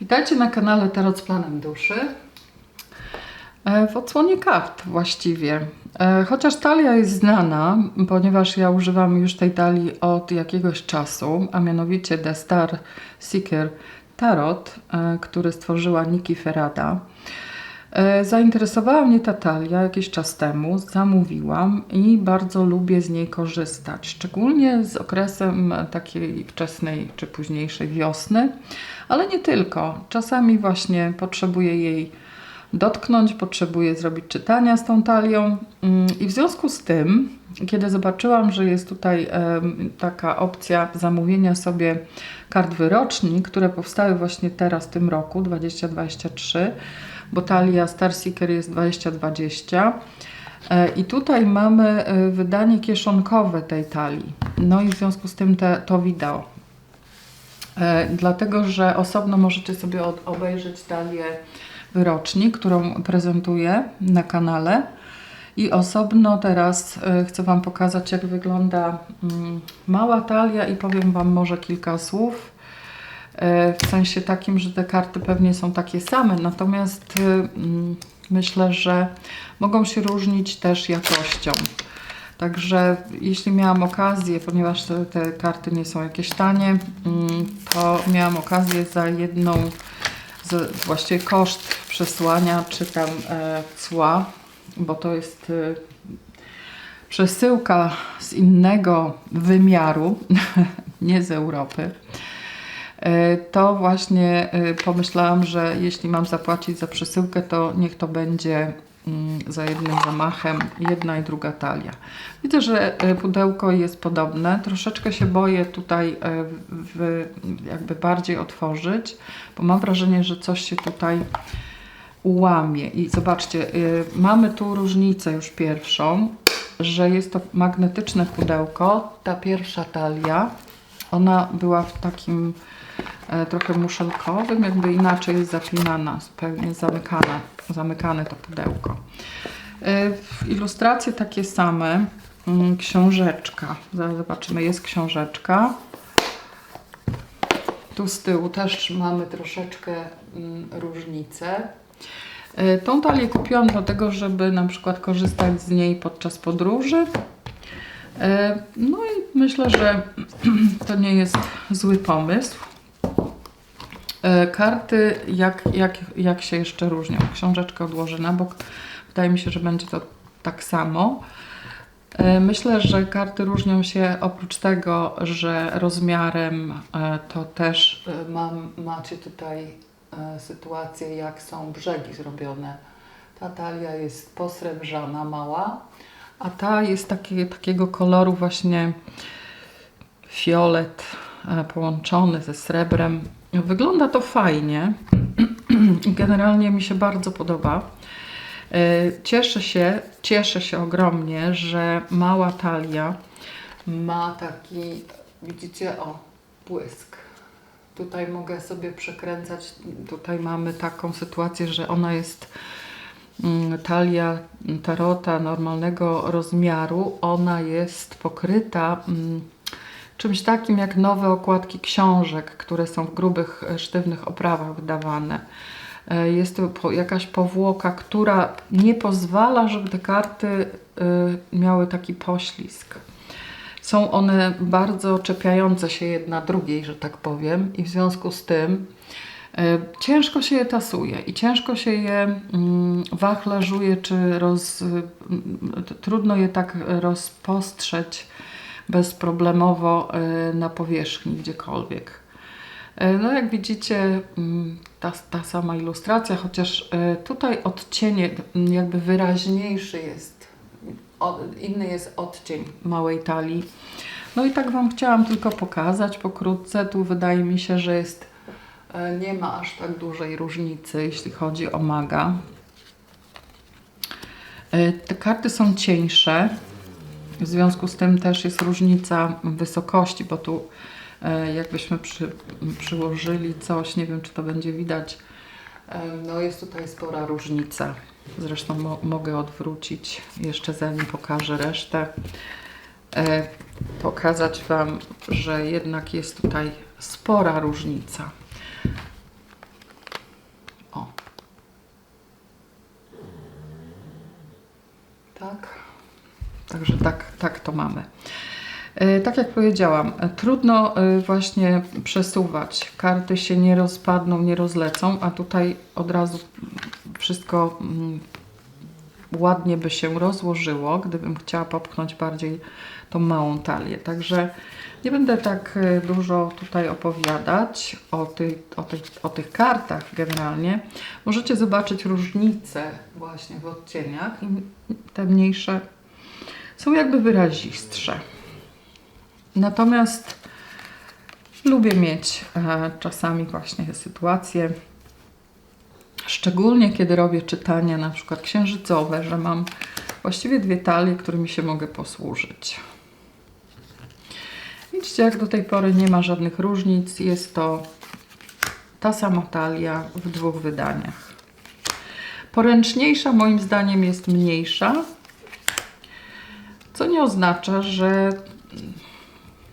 Witajcie na kanale Tarot z Planem Duszy. E, W odsłonie kart właściwie. E, Chociaż talia jest znana, ponieważ ja używam już tej talii od jakiegoś czasu, a mianowicie The Star Seeker Tarot, e, który stworzyła Niki Ferrada. E, Zainteresowała mnie ta talia jakiś czas temu, zamówiłam i bardzo lubię z niej korzystać, szczególnie z okresem takiej wczesnej czy późniejszej wiosny, ale nie tylko. Czasami właśnie potrzebuję jej dotknąć, potrzebuję zrobić czytania z tą talią Mm, i w związku z tym, kiedy zobaczyłam, że jest tutaj taka opcja zamówienia sobie kart wyroczni, które powstały właśnie teraz w tym roku 2023, bo talia Star Seeker jest 2020. E, I tutaj mamy e, wydanie kieszonkowe tej talii. No i w związku z tym te, to wideo. E, dlatego, że osobno możecie sobie obejrzeć talię wyroczni, którą prezentuję na kanale. I osobno teraz chcę Wam pokazać, jak wygląda mm, mała talia i powiem Wam może kilka słów. E, W sensie takim, że te karty pewnie są takie same, natomiast y, mm, myślę, że mogą się różnić też jakością. Także jeśli miałam okazję, ponieważ te, te karty nie są jakieś tanie, mm, to miałam okazję za jedną, z, właściwie koszt przesłania, czy tam e, cła, bo to jest e, przesyłka z innego wymiaru, nie z Europy. E, To właśnie e, pomyślałam, że jeśli mam zapłacić za przesyłkę, to niech to będzie mm, za jednym zamachem jedna i druga talia. Widzę, że e, pudełko jest podobne. Troszeczkę się boję tutaj w, jakby bardziej otworzyć, bo mam wrażenie, że coś się tutaj ułamie. I zobaczcie, mamy tu różnicę już pierwszą, że jest to magnetyczne pudełko. Ta pierwsza talia, ona była w takim e, trochę muszelkowym, jakby inaczej zapinana, zupełnie zamykana, zamykane to pudełko. E, ilustracje takie same, mm, książeczka, zaraz zobaczymy, jest książeczka. Tu z tyłu też mamy troszeczkę mm, różnicę. E, Tą talię kupiłam dlatego, żeby na przykład korzystać z niej podczas podróży. E, No i myślę, że to nie jest zły pomysł. E, Karty, jak, jak, jak się jeszcze różnią? Książeczkę odłożę na bok. Wydaje mi się, że będzie to tak samo. E, Myślę, że karty różnią się oprócz tego, że rozmiarem to też mam, macie tutaj sytuację, jak są brzegi zrobione. Ta talia jest posrebrzana, mała, a ta jest takie, takiego koloru właśnie fiolet e, połączony ze srebrem. Wygląda to fajnie. Generalnie mi się bardzo podoba. E, Cieszę się, cieszę się ogromnie, że mała talia ma taki, widzicie, o, błysk. Tutaj mogę sobie przekręcać. Tutaj mamy taką sytuację, że ona jest talia tarota normalnego rozmiaru. Ona jest pokryta mm, czymś takim jak nowe okładki książek, które są w grubych, e, sztywnych oprawach wydawane. E, Jest to jakaś powłoka, która nie pozwala, żeby te karty y, miały taki poślizg. Są one bardzo czepiające się jedna drugiej, że tak powiem, i w związku z tym e, ciężko się je tasuje i ciężko się je mm, wachlarzuje, czy roz, mm, trudno je tak rozpostrzeć bezproblemowo e, na powierzchni gdziekolwiek. E, No jak widzicie, mm, ta, ta sama ilustracja, chociaż e, tutaj odcienie jakby wyraźniejszy jest, inny jest odcień małej talii. No i tak Wam chciałam tylko pokazać pokrótce. Tu wydaje mi się, że jest, e, nie ma aż tak dużej różnicy, jeśli chodzi o maga. E, Te karty są cieńsze, w związku z tym też jest różnica wysokości, bo tu e, jakbyśmy przy, przyłożyli coś, nie wiem czy to będzie widać, e, no jest tutaj spora różnica. Zresztą mo mogę odwrócić jeszcze zanim pokażę resztę. E, pokazać Wam, że jednak jest tutaj spora różnica. Tak. Także tak, tak to mamy. E, Tak jak powiedziałam, e, trudno e, właśnie przesuwać. Karty się nie rozpadną, nie rozlecą, a tutaj od razu wszystko mm, ładnie by się rozłożyło, gdybym chciała popchnąć bardziej tą małą talię. Także nie będę tak e, dużo tutaj opowiadać o, tej, o, tej, o tych kartach generalnie. Możecie zobaczyć różnice właśnie w odcieniach i te mniejsze są jakby wyrazistsze. Natomiast lubię mieć e, czasami właśnie sytuacje, szczególnie kiedy robię czytania na przykład księżycowe, że mam właściwie dwie talie, którymi się mogę posłużyć. Widzicie, jak do tej pory nie ma żadnych różnic. Jest to ta sama talia w dwóch wydaniach. Poręczniejsza moim zdaniem jest mniejsza, co nie oznacza, że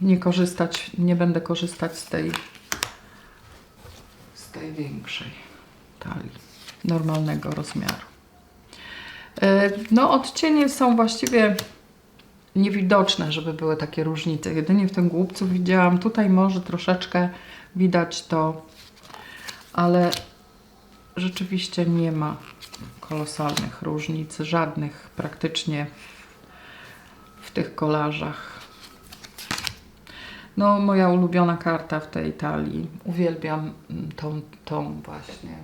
nie korzystać, nie będę korzystać z tej z tej większej talii normalnego rozmiaru. E, No, odcienie są właściwie niewidoczne, żeby były takie różnice. Jedynie w tym głupcu widziałam, tutaj może troszeczkę widać to, ale rzeczywiście nie ma kolosalnych różnic, żadnych praktycznie w tych kolażach. No, moja ulubiona karta w tej talii. Uwielbiam mm, tą, tą właśnie.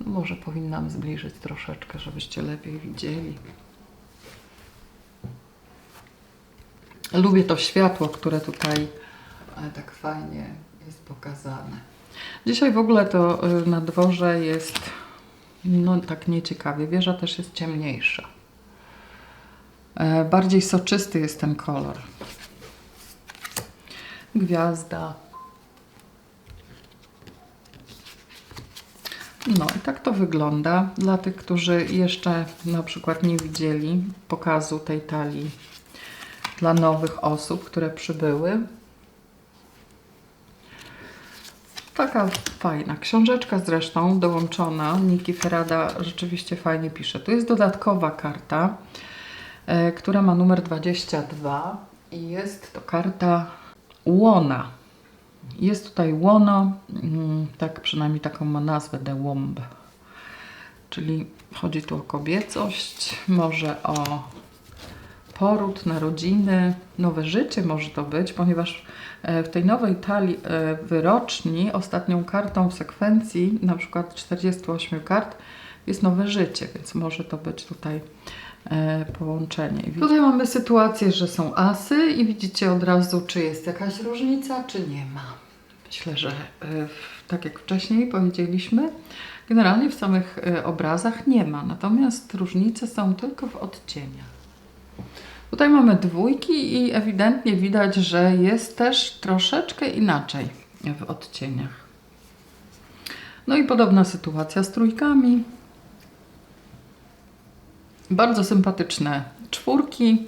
No, może powinnam zbliżyć troszeczkę, żebyście lepiej widzieli. Lubię to światło, które tutaj e, tak fajnie jest pokazane. Dzisiaj w ogóle to y, na dworze jest no tak nieciekawie. Wieża też jest ciemniejsza. E, Bardziej soczysty jest ten kolor. Gwiazda. No i tak to wygląda. Dla tych, którzy jeszcze na przykład nie widzieli pokazu tej talii dla nowych osób, które przybyły. Taka fajna książeczka zresztą dołączona. Niki Ferrada rzeczywiście fajnie pisze. Tu jest dodatkowa karta, e, która ma numer 22 i jest to karta łona. Jest tutaj łono, mm, tak przynajmniej taką ma nazwę, The Womb. Czyli chodzi tu o kobiecość, może o poród, narodziny, nowe życie może to być, ponieważ e, w tej nowej talii e, wyroczni ostatnią kartą w sekwencji, na przykład 48 kart, jest nowe życie, więc może to być tutaj połączenie. I Tutaj mamy sytuację, że są asy i widzicie od razu, czy jest jakaś różnica, czy nie ma. Myślę, że e, tak jak wcześniej powiedzieliśmy, generalnie w samych e, obrazach nie ma, natomiast różnice są tylko w odcieniach. Tutaj mamy dwójki i ewidentnie widać, że jest też troszeczkę inaczej w odcieniach. No i podobna sytuacja z trójkami. Bardzo sympatyczne czwórki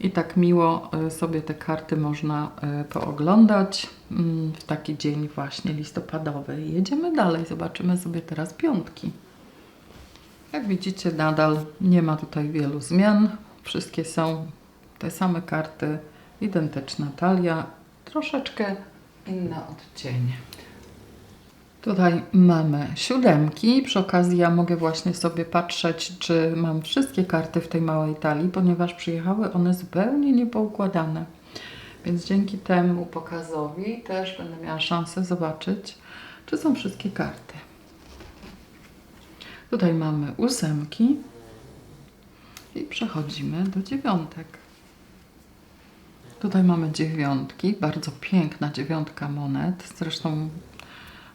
i tak miło y, sobie te karty można y, pooglądać mm, w taki dzień właśnie listopadowy. Jedziemy dalej, zobaczymy sobie teraz piątki. Jak widzicie, nadal nie ma tutaj wielu zmian. Wszystkie są te same karty, identyczna talia, troszeczkę inne odcienie. Tutaj mamy siódemki. Przy okazji ja mogę właśnie sobie patrzeć, czy mam wszystkie karty w tej małej talii, ponieważ przyjechały one zupełnie niepoukładane. Więc dzięki temu pokazowi też będę miała szansę zobaczyć, czy są wszystkie karty. Tutaj mamy ósemki i przechodzimy do dziewiątek. Tutaj mamy dziewiątki, bardzo piękna dziewiątka monet. Zresztą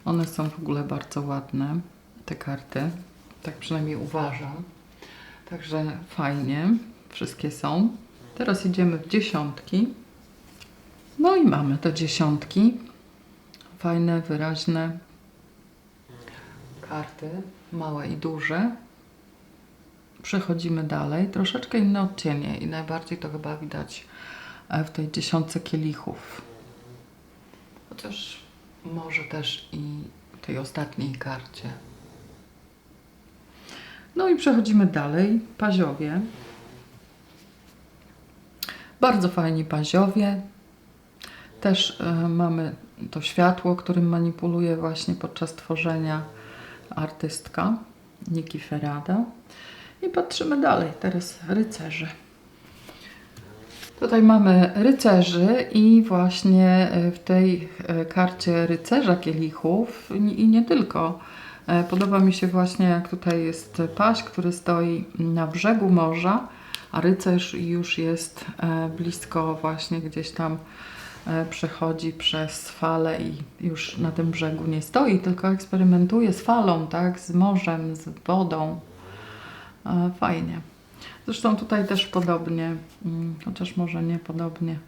one są w ogóle bardzo ładne, te karty. Tak przynajmniej uważam. Także fajnie, wszystkie są. Teraz idziemy w dziesiątki. No i mamy te dziesiątki. Fajne, wyraźne karty, małe i duże. Przechodzimy dalej. Troszeczkę inne odcienie i najbardziej to chyba widać e, w tej dziesiątce kielichów. Chociaż może też i tej ostatniej karcie. No i przechodzimy dalej. Paziowie. Bardzo fajni paziowie. Też e, mamy to światło, którym manipuluje właśnie podczas tworzenia artystka Niki Ferrada. I patrzymy dalej. Teraz rycerze. Tutaj mamy rycerzy i właśnie e, w tej e, karcie rycerza kielichów i nie tylko. E, Podoba mi się właśnie jak tutaj jest paź, który stoi na brzegu morza, a rycerz już jest blisko właśnie gdzieś tam przechodzi przez falę i już na tym brzegu nie stoi, tylko eksperymentuje z falą, tak, z morzem, z wodą. Fajnie. Zresztą tutaj też podobnie, mm, chociaż może nie podobnie,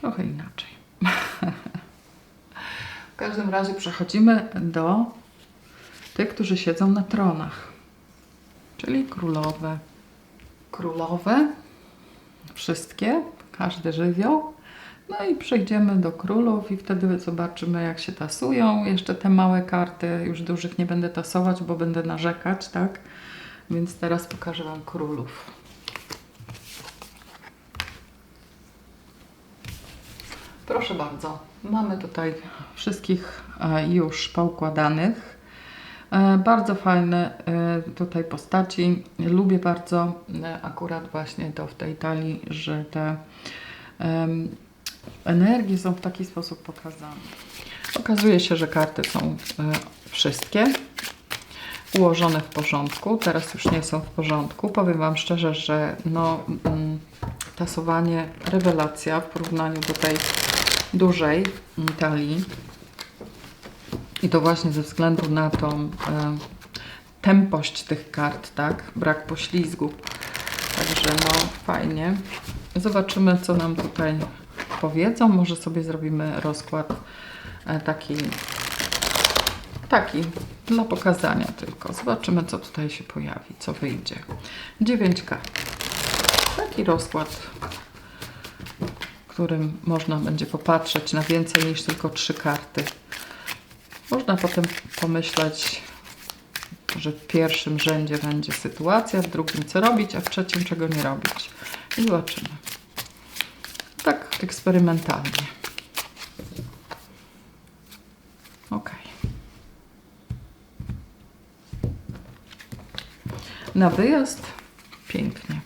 trochę inaczej. w każdym razie przechodzimy do tych, którzy siedzą na tronach, czyli królowe. Królowe, wszystkie, każdy żywioł. No i przejdziemy do królów i wtedy zobaczymy, jak się tasują. Jeszcze te małe karty, już dużych nie będę tasować, bo będę narzekać, tak? Więc teraz pokażę Wam królów. Proszę bardzo, mamy tutaj wszystkich e, już poukładanych. E, Bardzo fajne e, tutaj postaci. Lubię bardzo akurat właśnie to w tej talii, że te energie są w taki sposób pokazane. Okazuje się, że karty są wszystkie ułożone w porządku. Teraz już nie są w porządku. Powiem Wam szczerze, że no, mm, tasowanie rewelacja w porównaniu do tej dużej talii. I to właśnie ze względu na tą e, tempość tych kart, tak? Brak poślizgu. Także no fajnie. Zobaczymy, co nam tutaj powiedzą. Może sobie zrobimy rozkład e, taki, taki dla pokazania tylko. Zobaczymy, co tutaj się pojawi, co wyjdzie. 9 kart. Taki rozkład, którym można będzie popatrzeć na więcej niż tylko trzy karty. Można potem pomyśleć, że w pierwszym rzędzie będzie sytuacja, w drugim co robić, a w trzecim czego nie robić. I zobaczymy. Tak eksperymentalnie. Na wyjazd pięknie.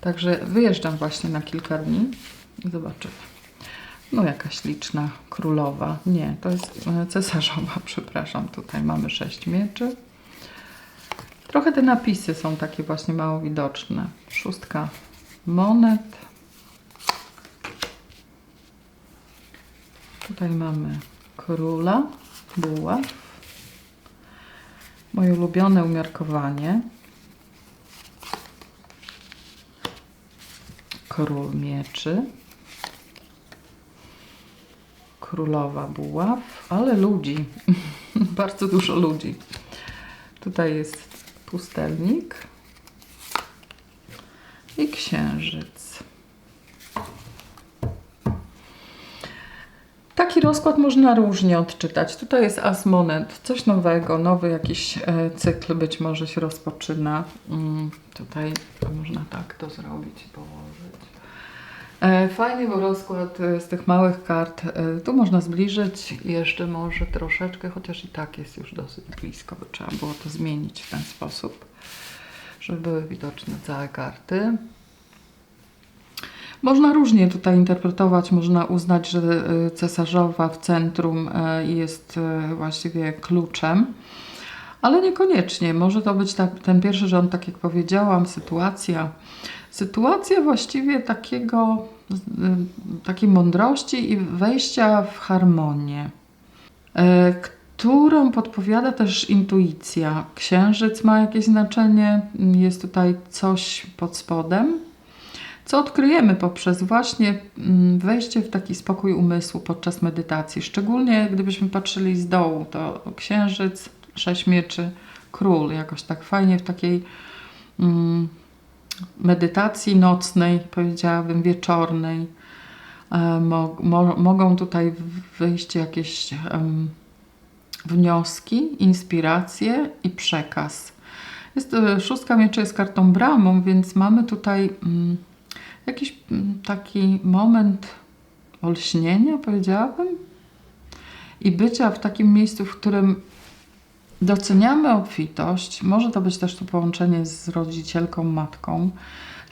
Także wyjeżdżam właśnie na kilka dni i zobaczymy. No jakaś liczna królowa. Nie, to jest e, cesarzowa, przepraszam. Tutaj mamy sześć mieczy. Trochę te napisy są takie właśnie mało widoczne. Szóstka monet. Tutaj mamy króla, buław. Moje ulubione umiarkowanie. Król mieczy. Królowa buław, ale ludzi. Bardzo dużo ludzi. Tutaj jest pustelnik i księżyc. Rozkład można różnie odczytać. Tutaj jest as monet, coś nowego, nowy jakiś e, cykl być może się rozpoczyna. Mm, tutaj można tak to zrobić i położyć. E, Fajny był rozkład e, z tych małych kart. Tu można zbliżyć jeszcze może troszeczkę, chociaż i tak jest już dosyć blisko, bo trzeba było to zmienić w ten sposób, żeby były widoczne całe karty. Można różnie tutaj interpretować, można uznać, że e, cesarzowa w centrum e, jest e, właściwie kluczem, ale niekoniecznie. Może to być ta, ten pierwszy rząd, tak jak powiedziałam, sytuacja. Sytuacja właściwie takiego, takiej mądrości i wejścia w harmonię, którą podpowiada też intuicja. Księżyc ma jakieś znaczenie, jest tutaj coś pod spodem, co odkryjemy poprzez właśnie mm, wejście w taki spokój umysłu podczas medytacji. Szczególnie gdybyśmy patrzyli z dołu, to księżyc, sześć mieczy, król, jakoś tak fajnie w takiej mm, medytacji nocnej, powiedziałabym wieczornej. E, Mo, mo, mogą tutaj wyjść jakieś em, wnioski, inspiracje i przekaz. Jest e, szóstka mieczy jest kartą bramą, więc mamy tutaj mm, jakiś mm, taki moment olśnienia, powiedziałabym, i bycia w takim miejscu, w którym doceniamy obfitość. Może to być też to połączenie z rodzicielką, matką.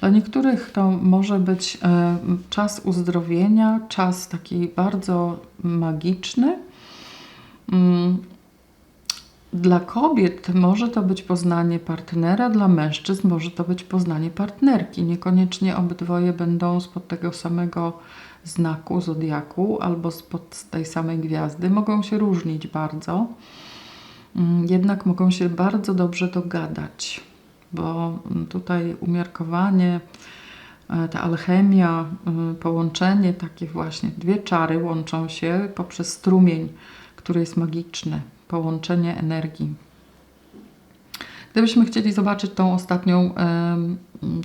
Dla niektórych to może być e, czas uzdrowienia, czas taki bardzo magiczny. Dla kobiet może to być poznanie partnera, dla mężczyzn może to być poznanie partnerki. Niekoniecznie obydwoje będą spod tego samego znaku zodiaku albo spod tej samej gwiazdy. Mogą się różnić bardzo, Mm, jednak mogą się bardzo dobrze dogadać, bo mm, tutaj umiarkowanie, e, ta alchemia, y, połączenie, takie właśnie dwie czary łączą się poprzez strumień, który jest magiczny, połączenie energii. Gdybyśmy chcieli zobaczyć tą ostatnią,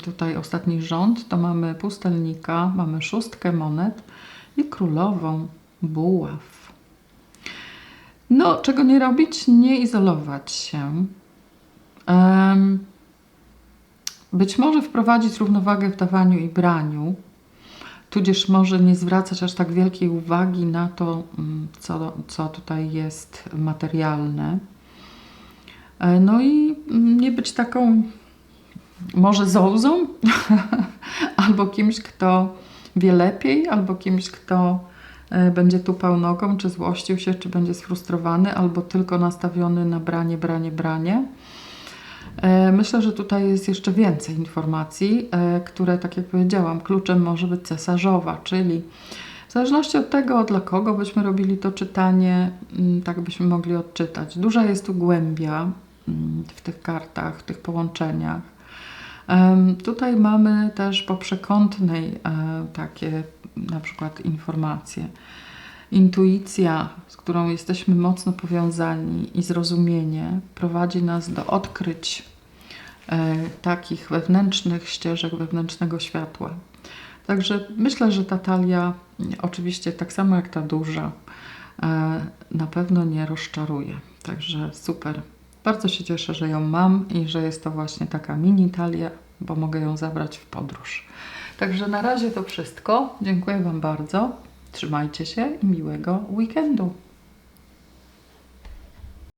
tutaj ostatni rząd, to mamy pustelnika, mamy szóstkę monet i królową buław. No, czego nie robić? Nie izolować się. Być może wprowadzić równowagę w dawaniu i braniu, tudzież może nie zwracać aż tak wielkiej uwagi na to, mm, co, co tutaj jest materialne. E, No i mm, nie być taką może zołzą, albo kimś, kto wie lepiej, albo kimś, kto e, będzie tupał nogą, czy złościł się, czy będzie sfrustrowany, albo tylko nastawiony na branie, branie, branie. E, Myślę, że tutaj jest jeszcze więcej informacji, e, które, tak jak powiedziałam, kluczem może być cesarzowa, czyli w zależności od tego, dla kogo byśmy robili to czytanie, mm, tak byśmy mogli odczytać. Duża jest tu głębia mm, w tych kartach, w tych połączeniach. Tutaj mamy też po przekątnej e, takie na przykład informacje. Intuicja, z którą jesteśmy mocno powiązani i zrozumienie prowadzi nas do odkryć takich wewnętrznych ścieżek, wewnętrznego światła. Także myślę, że ta talia, oczywiście tak samo jak ta duża, e, na pewno nie rozczaruje. Także super. Bardzo się cieszę, że ją mam i że jest to właśnie taka mini talia, bo mogę ją zabrać w podróż. Także na razie to wszystko. Dziękuję Wam bardzo. Trzymajcie się i miłego weekendu.